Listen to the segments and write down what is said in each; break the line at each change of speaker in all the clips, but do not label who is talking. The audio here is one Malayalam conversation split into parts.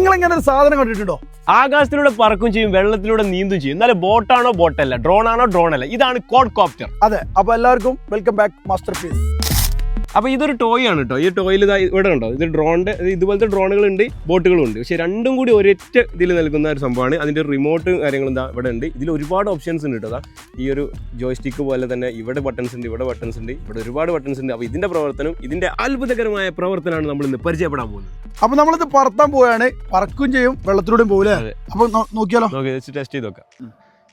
നിങ്ങൾ ഇങ്ങനെ ഒരു സാധനം കണ്ടിട്ടുണ്ടോ?
ആകാശത്തിലൂടെ പറക്കും ചെയ്യും വെള്ളത്തിലൂടെ നീന്തും ചെയ്യും. എന്നാലും ബോട്ടാണോ ബോട്ടല്ല ഡ്രോൺ ആണോ ഡ്രോൺ അല്ല ഇതാണ് കോഡ് കോപ്റ്റർ.
അതെ അപ്പൊ എല്ലാവർക്കും വെൽക്കം ബാക്ക് മാസ്റ്റർ പീസ്
അപ്പൊ ഇതൊരു ടോയ് ആണ് കേട്ടോ ഈ ടോയിൽ ഇവിടെ ഉണ്ടോ ഇത് ഡ്രോണിന്റെ ഇതുപോലത്തെ ഡ്രോണുകൾ ഉണ്ട് ബോട്ടുകളും ഉണ്ട് പക്ഷെ രണ്ടും കൂടി ഒരൊറ്റ ഇതിൽ നൽകുന്ന ഒരു സംഭവമാണ്. അതിന്റെ റിമോട്ട് കാര്യങ്ങളും ഇതാ ഇവിടെ ഉണ്ട്. ഇതിൽ ഒരുപാട് ഓപ്ഷൻസ് ഉണ്ട് കേട്ടോ ഈ ഒരു ജോയ്സ്റ്റിക്ക് പോലെ തന്നെ ഇവിടെ ബട്ടൺസ് ഉണ്ട് ഇവിടെ ബട്ടൺസ് ഉണ്ട് ഇവിടെ ഒരുപാട് ബട്ടൺസ് ഉണ്ട്. അപ്പൊ ഇതിന്റെ പ്രവർത്തനം ഇതിന്റെ അത്ഭുതകരമായ പ്രവർത്തനമാണ് നമ്മൾ ഇന്ന് പരിചയപ്പെടാൻ പോകുന്നത്.
അപ്പൊ നമ്മളിത് പറത്താൻ പോവാണ് പറക്കും ചെയ്യും വെള്ളത്തിലൂടെയും പോകൂലേ
അതെ.
അപ്പൊ നോക്കിയാലോ?
ടെസ്റ്റ് ചെയ്ത് നോക്കാം.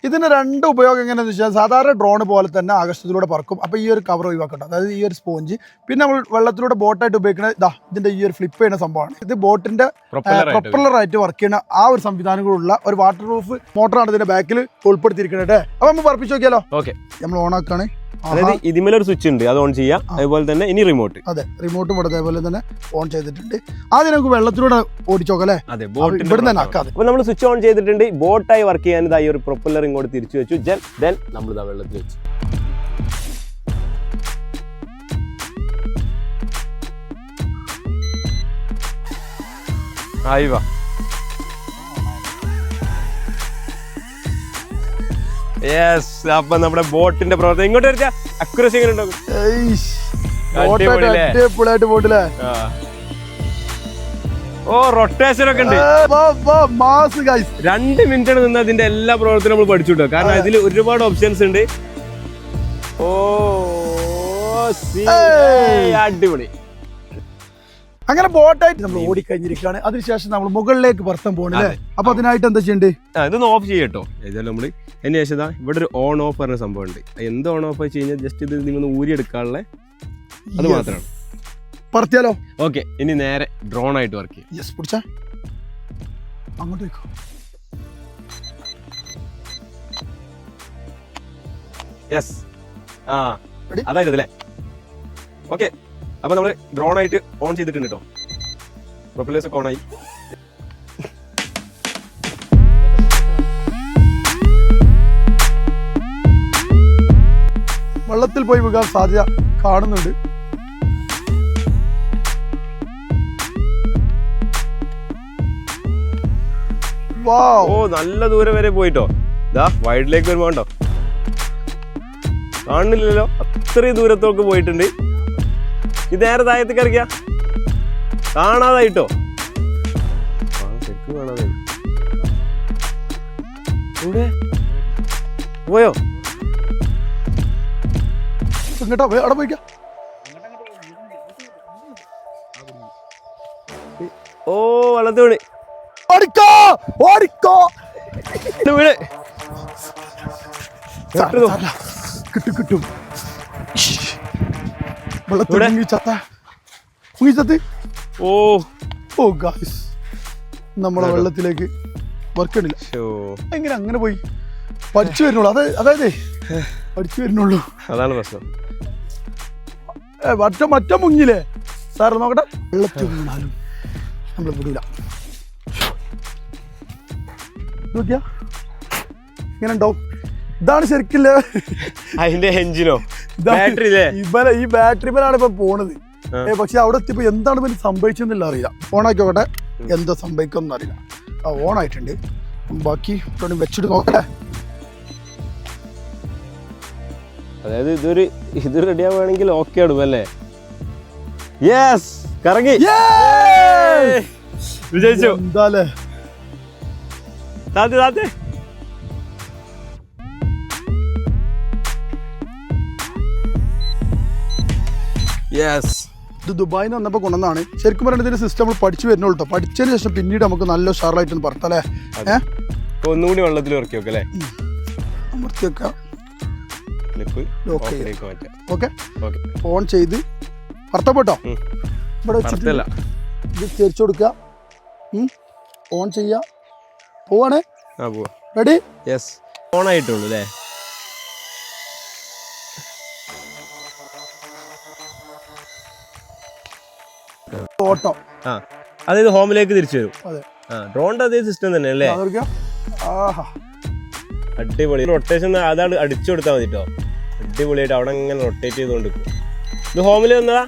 ഇതിന് രണ്ട് ഉപയോഗം എങ്ങനെയാണെന്ന് വെച്ചാൽ സാധാരണ ഡ്രോൺ പോലെ തന്നെ ആകാശത്തിലൂടെ പറക്കും. അപ്പോൾ ഈ ഒരു കവർ ഒഴിവാക്കണ്ട. അതായത് ഈ ഒരു സ്പോഞ്ച് പിന്നെ നമ്മൾ വെള്ളത്തിലൂടെ ബോട്ടായിട്ട് ഉപയോഗിക്കുന്ന ഇതാ ഇതിന്റെ ഈ ഒരു ഫ്ലിപ്പ് ചെയ്യുന്ന സംഭവമാണ്. ഇത് ബോട്ടിന്റെ
പ്രൊപ്പലറായിട്ട് ആയിട്ട്
വർക്ക് ചെയ്യുന്ന ആ ഒരു സംവിധാനങ്ങളുള്ള ഒരു വാട്ടർ പ്രൂഫ് മോട്ടറാണ് ഇതിന്റെ ബാക്കിൽ ഉൾപ്പെടുത്തിയിരിക്കുന്നത് കേട്ടോ അപ്പൊ നമ്മൾ പറപ്പിച്ച് നോക്കിയാലോ?
ഓക്കെ
നമ്മൾ ഓൺ ആക്കാണ്.
അതായത് ഇതിമേലൊരു സ്വിച്ച് ഉണ്ട് അത് ഓൺ ചെയ്യാം. അതുപോലെ തന്നെ ഇനി റിമോട്ട്
അതെ റിമോട്ട് ഇവിടെ അതേപോലെ തന്നെ ഓൺ ചെയ്തിട്ടുണ്ട്. ആദ്യം നമുക്ക് വെള്ളത്തിലൂടെ ഓടിച്ചോക്കല്ലേ അതെ
അതെ
ഇവിടെ തന്നെ ആക്കാതെ
അപ്പൊ നമ്മൾ സ്വിച്ച് ഓൺ ചെയ്തിട്ടുണ്ട്. ബോട്ടായി വർക്ക് ചെയ്യാൻ ഇതാ ഈ ഒരു പ്രൊപ്പല്ലർ ഇങ്ങോട്ട് തിരിച്ചു വെച്ചു. ജൻ ദെൻ നമ്മൾ ഇതാ വെള്ളത്തിൽ വെച്ചു. ആയി വാ. യെസ് അപ്പൊ നമ്മുടെ ബോട്ടിന്റെ പ്രവർത്തനം. ഇങ്ങോട്ട് വരച്ചാ അക്യുറസി എങ്ങനെ ഉണ്ടാകും?
അടിപൊളിയായിട്ട് പോട്ടില്ലേ
ഓ റൊട്ടേഷൻ ഒക്കെ ഉണ്ട്
മാസ് ഗൈസ്
രണ്ട് മിനിറ്റ് നിന്ന് അതിന്റെ എല്ലാ പ്രവർത്തനവും നമ്മൾ പഠിച്ചു കിട്ടും കാരണം അതിൽ ഒരുപാട് ഓപ്ഷൻസ് ഉണ്ട്. ഓ അടിപൊളി.
അങ്ങനെ ബോട്ടായിട്ട് നമ്മൾ ഓടിക്കഴിഞ്ഞിരിക്കുകയാണ്. അതിനുശേഷം നമ്മൾ മുകളിലേക്ക് വർത്തം പോകണല്ലേ? അപ്പൊ അതിനായിട്ട് എന്താ ചെയ്യണ്ടേ?
ഇതൊന്ന് ഓഫ് ചെയ്യട്ടോ ഏതായാലും നമ്മൾ അതിന് ശേഷം ഇവിടെ ഒരു ഓൺ ഓഫ് പറഞ്ഞ സംഭവം ഉണ്ട് എന്ത് ഓൺ ഓഫ് വെച്ച് കഴിഞ്ഞാൽ ജസ്റ്റ് ഇത് നിങ്ങൾ ഊരി എടുക്കാനുള്ള അത് മാത്രമാണ്.
പറത്തിയാലോ?
ഓക്കെ ഇനി നേരെ ഡ്രോൺ ആയിട്ട് വർക്ക് ചെയ്യാം.
യെസ് പിടിച്ചാ.
യെസ് ആ? അതായത് അല്ലേ? ഓക്കെ അപ്പൊ നമ്മൾ ഡ്രോൺ ആയിട്ട് ഓൺ ചെയ്തിട്ടുണ്ട് കേട്ടോ പ്രൊപ്പലേഴ്സ് ഒക്കെ ഓൺ ആയി.
വെള്ളത്തിൽ പോയി വീകാൻ സാധ്യത കാണുന്നുണ്ട്.
ഓ നല്ല ദൂരം വരെ പോയിട്ടോ. ഇതാ വൈഡിലേക്ക് വരുമ്പോ ഉണ്ടോ കാണുന്നില്ലല്ലോ. അത്രയും ദൂരത്തോക്ക് പോയിട്ടുണ്ട്. ഇത് നേരെ താഴത്ത് കറിക്ക കാണാതായിട്ടോ? കാണാതായി? പോയോ?
ഇങ്ങോട്ടോ വേ- അവിടെ പോയിക്കാം.
ഓ വെള്ളത്തിൽ വീണ്.
ഓടിക്കോ ഓടിക്കോ.
വീണ്.
കിട്ടും കിട്ടും. വെള്ളത്തിൽ
ഇവിടെ?
മുങ്ങി ചത്ത. മുങ്ങി
ഓ.
ഓ ഗായ്സ് നമ്മളെ വെള്ളത്തിലേക്ക് വർക്കണില്ല. എങ്ങനെ അങ്ങനെ പോയി? പഠിച്ചു വരുന്നുള്ളൂ. അതെ അതായത്. പഠിച്ചു വരുന്നുള്ളൂ.
അതാണ് പ്രശ്നം.
മറ്റേ മറ്റേ മുങ്ങില്ലേ? സാറ് നോക്കട്ടെ. വെള്ളത്തിൽ വീണാലും നമ്മൾ വിടൂല. നോക്കിയാ? ഇങ്ങനെ ഉണ്ടാവും. ഇതാണ് ശരിക്കില്ല?
അതിന്റെ എഞ്ചിനോ? ബാറ്ററി
ഇവരെ ഈ ബാറ്ററി മേലാണ് ഇപ്പൊ പോണത്. പക്ഷെ അവിടെ എത്തിയപ്പോ എന്താണ് പിന്നെ സംഭവിച്ചെന്നില്ല അറിയില്ല. ഓണാക്കി നോക്കട്ടെ എന്താ സംഭവിക്കും അറിയില്ല. ആ ഓണായിട്ടുണ്ട്. ബാക്കി വെച്ചിട്ട് നോക്കട്ടെ.
അതായത് ഇതൊരു ഇത് റെഡി ആവുകയാണെങ്കിൽ ഓക്കെ ആടും അല്ലേ? യെസ് കറങ്ങി! വിജയിച്ചു.
എന്താലേ
താത്തി താത്തെ. യെസ്
ഇത് ദുബായിൽ നിന്ന് വന്നപ്പോൾ കൊണ്ടുവന്നാണ് ശരിക്കും പറഞ്ഞാൽ സിസ്റ്റം നമ്മൾ പഠിച്ചു വരുന്നുള്ളൂ കേട്ടോ പഠിച്ചതിന് ശേഷം പിന്നീട് നമുക്ക് നല്ല ഉഷാറായിട്ട് ഒന്ന് പറത്തല്ലേ ഏഹ്
ഒന്നുകൂടി വെള്ളത്തിൽ ഇറക്കി വെക്കാം അല്ലേ?
അമർത്തി വെക്കാം. ഓക്കെ? ഓൺ ചെയ്ത്. പറത്തപ്പെട്ടോ. ഇവിടെ വെച്ചിട്ട് ഇത് തിരിച്ചു കൊടുക്കുക. ഓൺ ചെയ്യുക പോവാണ്? റെഡി
യെസ് ഓൺ ആയിട്ടുള്ളൂ അല്ലേ?
ഓട്ടോ.
ആ അതായത് ഹോമിലേക്ക് തിരിച്ചു വരും. ആ ഡ്രോണിന്റെ അതേ സിസ്റ്റം തന്നെ അല്ലേ? അടിപൊളി. റൊട്ടേഷൻ അതാണ് അടിച്ചു കൊടുത്താൽ മതി കേട്ടോ അടിപൊളിയായിട്ട് അവിടെ ഇങ്ങനെ റൊട്ടേറ്റ് ചെയ്തുകൊണ്ട് ഇത് ഹോമിൽ വന്നതാ?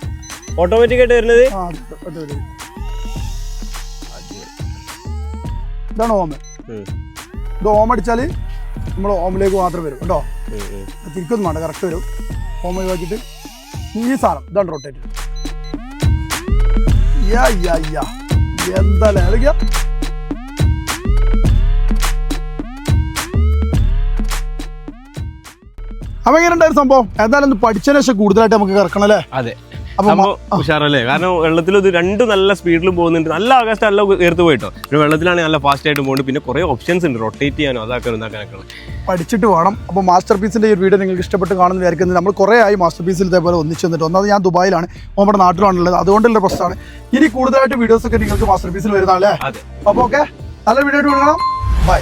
ഓട്ടോമാറ്റിക് ആയിട്ട് വരുന്നത്.
ഇതാണ്
ഹോമ്.
ഇത് ഹോം അടിച്ചാൽ നമ്മൾ ഹോമിലേക്ക് മാത്രം വരും കേട്ടോ. തിരിക്കൊന്നും വേണ്ട കറക്റ്റ് വരും. ഹോം ഒഴിവാക്കിയിട്ട് ഈ സാധനം ഇതാണ് റൊട്ടേറ്റ് എന്താ ലേഖ അപ്പൊ എങ്ങനെ സംഭവം. എന്തായാലും പഠിച്ചതിന് ശേഷം കൂടുതലായിട്ട് നമുക്ക് കറക്കണം അല്ലേ?
അതെ. ഉഷാറല്ലേ? കാരണം വെള്ളത്തിൽ ഇത് രണ്ട് നല്ല സ്പീഡിലും പോകുന്നുണ്ട്. നല്ല ആകാശത്ത് നല്ല ഉയർത്ത് പോയിട്ടോ. പിന്നെ വെള്ളത്തിലാണെങ്കിൽ നല്ല ഫാസ്റ്റ് ആയിട്ട് പോകുന്നുണ്ട്. പിന്നെ കുറേ ഓപ്ഷൻസ് ഉണ്ട്. റൊട്ടേറ്റ് ചെയ്യാനോ അതാക്കാനോ ഇതാക്കാനൊക്കെ
പഠിച്ചിട്ട് വേണം. അപ്പോൾ മാസ്റ്റർ പീസിന്റെ ഈ ഒരു വീഡിയോ നിങ്ങൾക്ക് ഇഷ്ടപ്പെട്ട് കാണുന്ന വിചാരിക്കുന്നത് നമ്മൾ കുറേ ആയി മാസ്റ്റർ പീസിൽ ഇതേപോലെ ഒന്നിച്ചു വന്നിട്ട് ഒന്നാമത് ഞാൻ ദുബായിലാണ്. നമ്മുടെ നാട്ടിലാണുള്ളത്. അതുകൊണ്ടുള്ള പ്രശ്നമാണ്. ഇനി കൂടുതലായിട്ട് വീഡിയോസ് ഒക്കെ നിങ്ങൾക്ക് മാസ്റ്റർ പീസിൽ വരുന്നതല്ലേ
അല്ലേ
അപ്പോൾ ഓക്കെ നല്ല വീഡിയോ ആയിട്ട് കൊടുക്കണം ബൈ